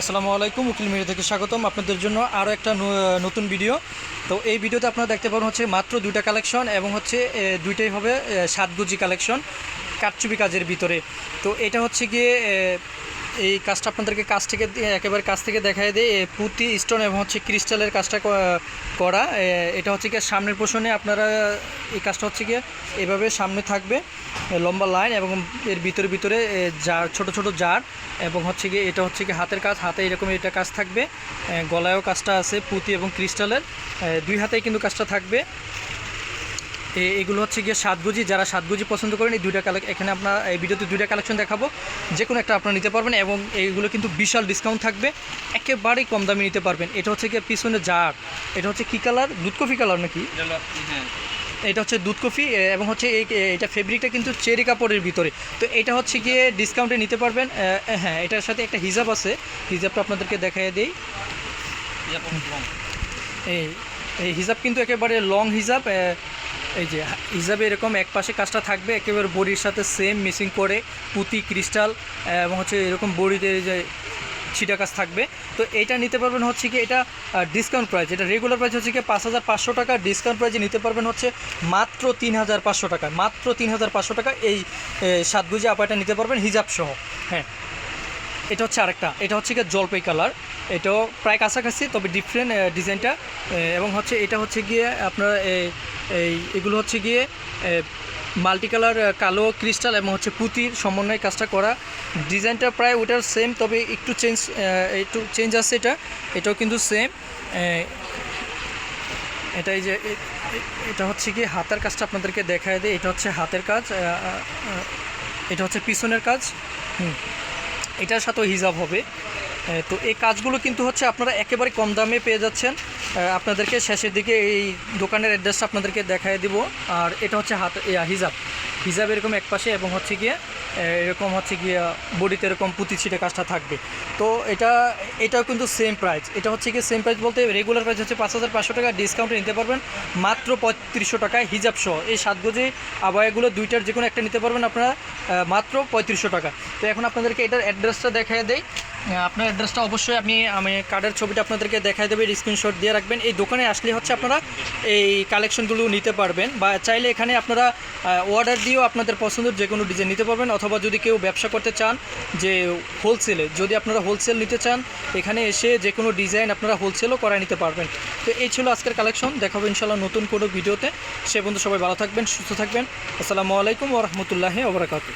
আসসালামু আলাইকুম, উকিল মিডিয়া থেকে স্বাগতম আপনাদের জন্য আরও একটা নতুন ভিডিও। তো এই ভিডিওতে আপনারা দেখতে পাবেন হচ্ছে মাত্র দুইটা কালেকশন এবং হচ্ছে দুইটাই হবে সাতগুজি কালেকশন কাটচুপি কাজের ভিতরে। তো এটা হচ্ছে গিয়ে এই কাজটা আপনাদেরকে কাছ থেকে একেবারে কাছ থেকে দেখায় দেয় পুঁতি, স্টোন এবং হচ্ছে ক্রিস্টালের কাজটা করা। এটা হচ্ছে গিয়ে সামনের পোষণে আপনারা এই কাজটা হচ্ছে গিয়ে এভাবে সামনে থাকবে লম্বা লাইন এবং এর ভিতরে ভিতরে জার, ছোট ছোট জার এবং হচ্ছে গিয়ে এটা হচ্ছে গিয়ে হাতের কাজ। হাতে এরকম এটা কাজ থাকবে। গলায়ও কাজটা আছে পুঁতি এবং ক্রিস্টালের। দুই হাতেই কিন্তু কাজটা থাকবে। এগুলো হচ্ছে গিয়ে সাতগুজি যারা সাতগুজি পছন্দ করেন এই দুইটা কালেক এখানে আপনার এই ভিডিওতে দুইটা কালেকশন দেখাবো। যে কোনো একটা আপনারা নিতে পারবেন এবং এইগুলো কিন্তু বিশাল ডিসকাউন্ট থাকবে। একেবারেই কম দামে নিতে পারবেন। এটা হচ্ছে গিয়ে পিছনে জার। এটা হচ্ছে কী কালার? দুধ কফি কালার নাকি? এটা হচ্ছে দুধ কফি এবং হচ্ছে এই এটা ফেব্রিকটা কিন্তু চেরি কাপড়ের ভিতরে। তো এটা হচ্ছে গিয়ে ডিসকাউন্টে নিতে পারবেন। হ্যাঁ এটার সাথে একটা হিজাব আছে। হিজাবটা আপনাদেরকে দেখাই দিই। এই এই হিজাব কিন্তু একেবারে লং হিজাব এই যে, হিসাবে এরকম এক পাশে কাজটা থাকবে, একেবারে বডির সাথে সেম মিসিং করে পুঁতি ক্রিস্টাল এবং হচ্ছে এরকম বডিতে যে ছিটা কাজ থাকবে। তো এটা নিতে পারবেন হচ্ছে কি, এটা ডিসকাউন্ট প্রাইস এটা রেগুলার প্রাইস হচ্ছে কি পাঁচ হাজার পাঁচশো টাকা ডিসকাউন্ট প্রাইসে নিতে পারবেন হচ্ছে মাত্র তিন হাজার পাঁচশো টাকা, মাত্র তিন হাজার পাঁচশো টাকা এই সাতগুজি আপাটা নিতে পারবেন হিজাব সহ হ্যাঁ। এটা হচ্ছে আরেকটা, এটা হচ্ছে কি জলপাই কালার এটাও প্রায় কাছাকাছি, তবে ডিফারেন্ট ডিজাইনটা এবং হচ্ছে এটা হচ্ছে গিয়ে আপনার এই, এগুলো হচ্ছে গিয়ে মাল্টি কালার কালো ক্রিস্টাল এবং হচ্ছে পুঁতির সমন্বয়ে কাজটা করা। ডিজাইনটা প্রায় ওটার সেম তবে একটু চেঞ্জ একটু চেঞ্জ আছে এটা। এটাও কিন্তু সেম এটা এই যে এটা হচ্ছে কি হাতের কাজটা আপনাদেরকে দেখায় দেয় এটা হচ্ছে হাতের কাজ এটা হচ্ছে পিছনের কাজ। হুম, এটার সাথেও হিজাব হবে। তো এই কাজগুলো কিন্তু হচ্ছে আপনারা একেবারে কম দামে পেয়ে যাচ্ছেন। আপনাদেরকে শেষের দিকে এই দোকানের অ্যাড্রেসটা আপনাদেরকে দেখায় দিব। আর এটা হচ্ছে হাত হিজাব। হিজাব এরকম এক পাশে এবং হচ্ছে গিয়ে এরকম হচ্ছে গিয়ে বডিতে এরকম পুঁতি ছিটে কাজটা থাকবে। তো এটা, এটাও কিন্তু সেম প্রাইস এটা হচ্ছে গিয়ে সেম প্রাইস বলতে রেগুলার প্রাইস হচ্ছে পাঁচ হাজার পাঁচশো টাকা ডিসকাউন্টে নিতে পারবেন মাত্র পঁয়ত্রিশশো টাকায় হিজাব সহ। এই সাত গজে আবায়াগুলো দুইটার যে কোনো একটা নিতে পারবেন আপনারা মাত্র পঁয়ত্রিশশো টাকা। তো এখন আপনাদেরকে এটার অ্যাড্রেসটা দেখায় দেয় আপনার অ্যাড্রেসটা অবশ্যই আমি আমি কার্ডের ছবিটা আপনাদেরকে দেখায় দেবে স্ক্রিনশট দিয়ে রাখবেন। এই দোকানে আসলে হচ্ছে আপনারা এই কালেকশনগুলো নিতে পারবেন বা চাইলে এখানে আপনারা অর্ডার দিয়েও আপনাদের পছন্দের যে কোনো ডিজাইন নিতে পারবেন অথবা যদি কেউ ব্যবসা করতে চান যে হোলসেলে যদি আপনারা হোলসেল নিতে চান, এখানে এসে যে কোনো ডিজাইন আপনারা হোলসেলও করায় নিতে পারবেন। তো এই ছিল আজকের কালেকশন দেখাবো ইনশাল্লাহ নতুন কোনো ভিডিওতে। সে বন্ধু সবাই ভালো থাকবেন, সুস্থ থাকবেন। আসসালামু আলাইকুম ওরহমতুল্লাহ ওবরাকাতু